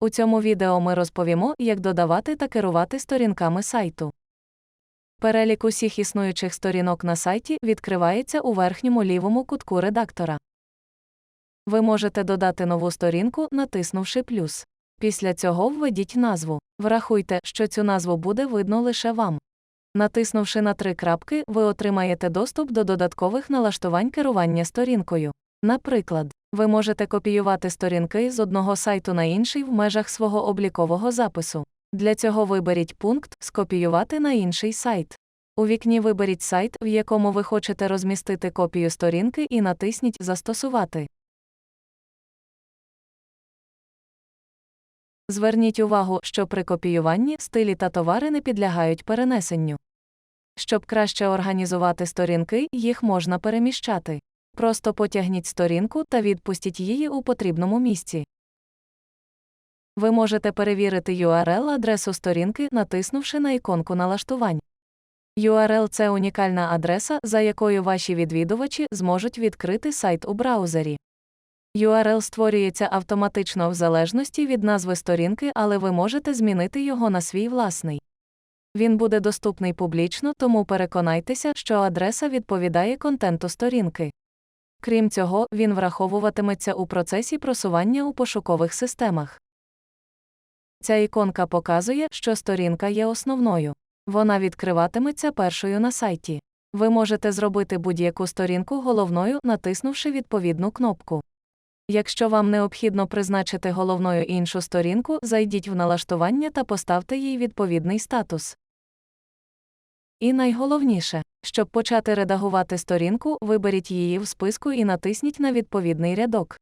У цьому відео ми розповімо, як додавати та керувати сторінками сайту. Перелік усіх існуючих сторінок на сайті відкривається у верхньому лівому кутку редактора. Ви можете додати нову сторінку, натиснувши плюс. Після цього введіть назву. Врахуйте, що цю назву буде видно лише вам. Натиснувши на три крапки, ви отримаєте доступ до додаткових налаштувань керування сторінкою. Наприклад, ви можете копіювати сторінки з одного сайту на інший в межах свого облікового запису. Для цього виберіть пункт Скопіювати на інший сайт. У вікні виберіть сайт, в якому ви хочете розмістити копію сторінки, і натисніть Застосувати. Зверніть увагу, що при копіюванні стилі та товари не підлягають перенесенню. Щоб краще організувати сторінки, їх можна переміщати. Просто потягніть сторінку та відпустіть її у потрібному місці. Ви можете перевірити URL-адресу сторінки, натиснувши на іконку налаштувань. URL – це унікальна адреса, за якою ваші відвідувачі зможуть відкрити сайт у браузері. URL створюється автоматично в залежності від назви сторінки, але ви можете змінити його на свій власний. Він буде доступний публічно, тому переконайтеся, що адреса відповідає контенту сторінки. Крім цього, він враховуватиметься у процесі просування у пошукових системах. Ця іконка показує, що сторінка є основною. Вона відкриватиметься першою на сайті. Ви можете зробити будь-яку сторінку головною, натиснувши відповідну кнопку. Якщо вам необхідно призначити головною іншу сторінку, зайдіть в налаштування та поставте їй відповідний статус. І найголовніше, щоб почати редагувати сторінку, виберіть її в списку і натисніть на відповідний рядок.